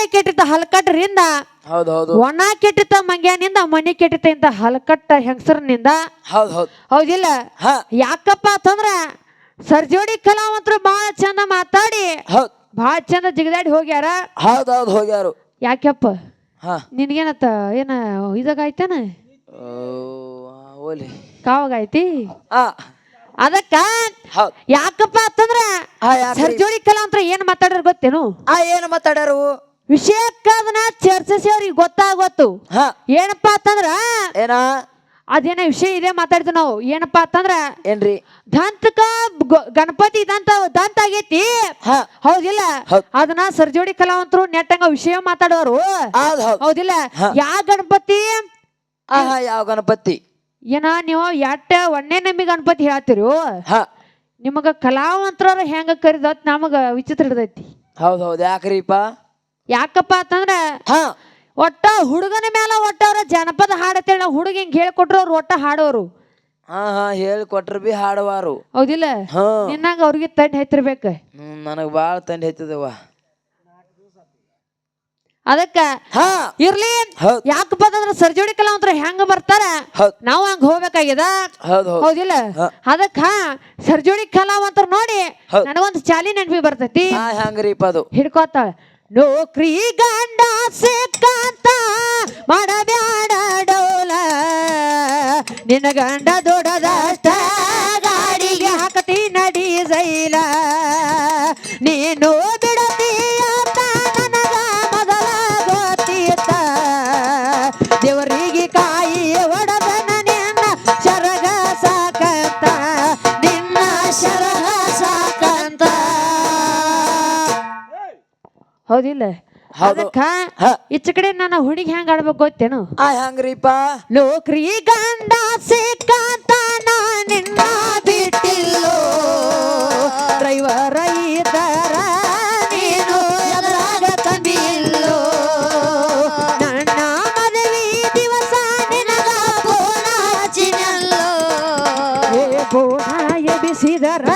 ಒಳಗಡೆ ಕೆಟ್ಟಿತ್ತ ಹಲಕಟ್ರಿಂದ ಹೌದು ಹೌದು ಒಣ ಕೆಟ್ಟಿತ್ತ ಮಂಗ್ಯಾನಿಂದ ಮನಿ ಕೆಟ್ಟಿತ್ತ ಇಂತ ಹಲಕಟ್ಟ ಹೆಂಗಸರ್ನಿಂದ ಹೌದು ಹೌದು. ಹೌದಿಲ್ಲ? ಹಾ. ಯಾಕಪ್ಪ ಅಂತಂದ್ರ ಸರ್ಜೋಡಿ ಕಲಾವಂತರು ಬಹಳ ಚಂದ ಮಾತಾಡಿ ಹೌದು. ಬಹಳ ಚಂದ ಜಿಗದಾಡಿ ಹೋಗ್ಯಾರ. ಹೌದು ಹೌದು ಹೋಗ್ಯಾರು. ಯಾಕಪ್ಪ ಹಾ. ನಿನ್ಗೇನತ್ತ ಏನ ಇದಾಗೈತೇನ ಓ, ಓಲಿ ಕಾವಾಗೈತಿ ಆ ಅದಕ್ಕ ಹೌದು. ಯಾಕಪ್ಪ ಅಂತಂದ್ರ ಯಾಕ್ರಿ? ಸರ್ಜೋಡಿ ಕಲಾವಂತರ ಏನ್ ಮಾತಾಡ್ರ ಗೊತ್ತೇನು? ಆ ಏನು ಮಾತಾಡ್ಯಾರು? ವಿಷಯಕ್ಕ ಅದನ್ನ ಚರ್ಚಿಸಿ ಅವ್ರಿಗೆ ಗೊತ್ತಾಗೋತ್ತು. ಹಾ. ಏನಪ್ಪ ಅಂತಂದ್ರ ಏನ? ಅದೇನ ವಿಷಯ ಇದೆ ಮಾತಾಡ್ತೀವಿ ನಾವು. ಏನಪ್ಪ ಅಂತಂದ್ರ ಏನ್ರಿ? ದಂತಕ ಗ- ಗಣಪತಿ ದಂತ ದಂತ ಆಗೈತಿ. ಹಾ. ಹೌದಿಲ್ಲ? ಹೌದ್. ಅದನ್ನ ಸರ್ಜೋಡಿ ಕಲಾವಂತರು ನೆಟ್ಟಂಗ ವಿಷಯ ಮಾತಾಡೋರು. ಹೌದು. ಹೌದಿಲ್ಲ? ಯಾವ ಗಣಪತಿ? ಆಹಾ ಯಾವ ಗಣಪತಿ? ಏನ ನೀವು ಎಟ್ಟ ಒಣ್ಣೆ ನಂಬಿ ಗಣಪತಿ ಹೇಳ್ತೀರಿ? ಹಾ. ನಿಮಗ ಕಲಾವಂತರ ಹೆಂಗ ಕರಿದತ್ ನಮಗ ವಿಚಿತ್ರ ಹಿಡ್ದೈತಿ. ಹೌದು ಹೌದು. ಯಾಕ್ರಿಪ್ಪ? ಯಾಕಪ್ಪ ಅಂತಂದ್ರ ಹಾ. ಒಟ್ಟ ಹುಡುಗನ ಮೇಲೆ ಒಟ್ಟ ಅವ್ರ ಜನಪದ ಹಾಡತ್ತೇಳಿ ನಾವು ಹುಡುಗ ಹಿಂಗ್ ಹೇಳ್ಕೊಟ್ರು ಅವ್ರು ಒಟ್ಟ ಹಾಡೋರು. ಹಾ ಹಾ ಹೇಳಿ ಕೊಟ್ರ ಬಿ ಹಾಡುವಾರು. ಹೌದಿಲ್ಲ? ಹಾ. ನಿನ್ನಾಗ ಅವ್ರಿಗೆ ತಂಡ ಹೆತ್ತಿರ್ಬೇಕ ನನಗೆ ಬಾಳ ತಂಡಿ ಹೆತ್ತದವ ಅದಕ್ಕ ಹಾ. ಇರ್ಲಿ ಹೌದ್. ಯಾಕಪ್ಪ ಅಂತಂದ್ರ ಸರ್ಜೋಡಿ ಅಂತ ಹೆಂಗ ಬರ್ತಾರ? ಹೌದ್. ನಾವು ಹಂಗ ಹೋಗ್ಬೇಕಾಗ್ಯದ? ಹೌದು ಹೌದು. ಹೌದಿಲ್ಲ? ಹಾ. ಅದಕ್ಕ ಸರ್ಜೋಡಿ ಅಂತ ನೋಡಿ ಹೌದ್. ನನಗೊಂದು ಚಾಲಿ ನೆನ್ಪಿ ಬರ್ತೈತಿ. ಹಾ ಹೆಂಗ್ರಿಪ್ಪ ಅದು. ಹಿಡ್ಕೋತಾಳ. ನೌಕ್ರಿ ಗಂಡ ಸಿಕ್ಕಂತ ಮಾಡಬ್ಯಾಡ ಡೋಲ. ನಿನ್ನ ಗಂಡ ದೊಡ್ಡದಷ್ಟ ಹೌದಿಲ್ಲ? ಹೌದು. ಅದಕ್ಕ ಹಾ. ಈಚ ಕಡೆ ನನ್ನ ಹುಡುಗಿ ಹೆಂಗ್ ಆಡ್ಬೇಕು ಗೊತ್ತೇನು? ಆ ಹೆಂಗ್ರಿಪ್ಪ ಲೋಕ್ರಿ ಗಂಡ ಸಿಕ್ಕಂತ ನಾ ನಿನ್ನ ಬಿಟ್ಟಿಲ್ಲೋ. ಡ್ರೈವರ ಇದ್ದರ ನೀನು ಎದುರಾಗ ತಂದಿಲ್ಲೋ. ನನ್ನ ಮದುವೆ ದಿವಸ ನಿನಗ ಪೋಣ ಹಚ್ಚಿನಲ್ಲೋ ಏ ಪೋಣ ಎಬಿಸಿದರ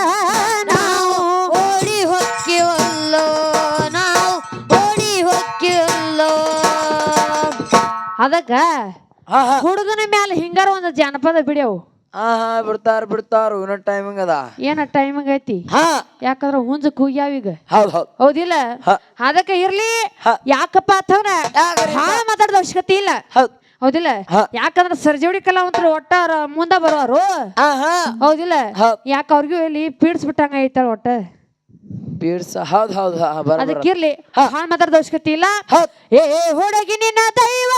ಅದಕ್ಕ ಹಾ ಹಾ. ಹುಡುಗನ ಮ್ಯಾಲ ಹಿಂಗಾರ ಒಂದು ಜಾನಪದ ಬಿಡ್ಯಾವು. ಆಹಾ ಬಿಡ್ತಾರ ಬಿಡ್ತಾರ ಇನ್ನೊಂದ್ ಟೈಮಿಂಗ್ ಅದ. ಏನ ಟೈಮಿಂಗ್ ಐತಿ? ಹಾ. ಯಾಕಂದ್ರ ಹುಂಜ ಕೂಗ್ಯಾವೀಗ ಹೌದು ಹೌದು. ಹೌದಿಲ್ಲ? ಹ. ಅದಕ್ಕ ಇರ್ಲಿ. ಹ. ಯಾಕಪ್ಪ ಅಂತಂದ್ರ ಯಾಕ್ರಿ? ಹಾಳ ಮಾತಾಡದ ಅವಶ್ಯಕತೆ ಇಲ್ಲ. ಹೌದು. ಹೌದಿಲ್ಲ? ಹ. ಯಾಕಂದ್ರ ಸರ್ಜೋಡಿ ಕಲಾವಂತರು ಒಟ್ಟ ಅವ್ರ ಮುಂದ ಬರೋರು ಹಾ ಹಾ. ಹೌದಿಲ್ಲ? ಹೌದ್. ಯಾಕ ಅವ್ರಿಗೂ ಇಲ್ಲಿ ಪೀಡ್ಸ್ಬಿಟ್ಟಂಗ ಐತಾಳ ಒಟ್ಟ? ಬೀಡ್ಸ ಹೌದ್ ಹೌದು ಹಾ ಬರ ಅದಕ್ಕಿರ್ಲಿ. ಹಾಳ ಮಾತಾಡದ ಅವಶ್ಯಕತೆ ಇಲ್ಲ. ಹೌದ್. ಏ ಹುಡುಗಿ ನಿನ್ನ ದೈವ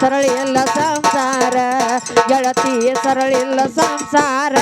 ಗೆಳತಿ ಸರಳ ಎಲ್ಲ ಸಂಸಾರ. ಗೆಳತಿ ಸರಳ ಎಲ್ಲ ಸಂಸಾರ.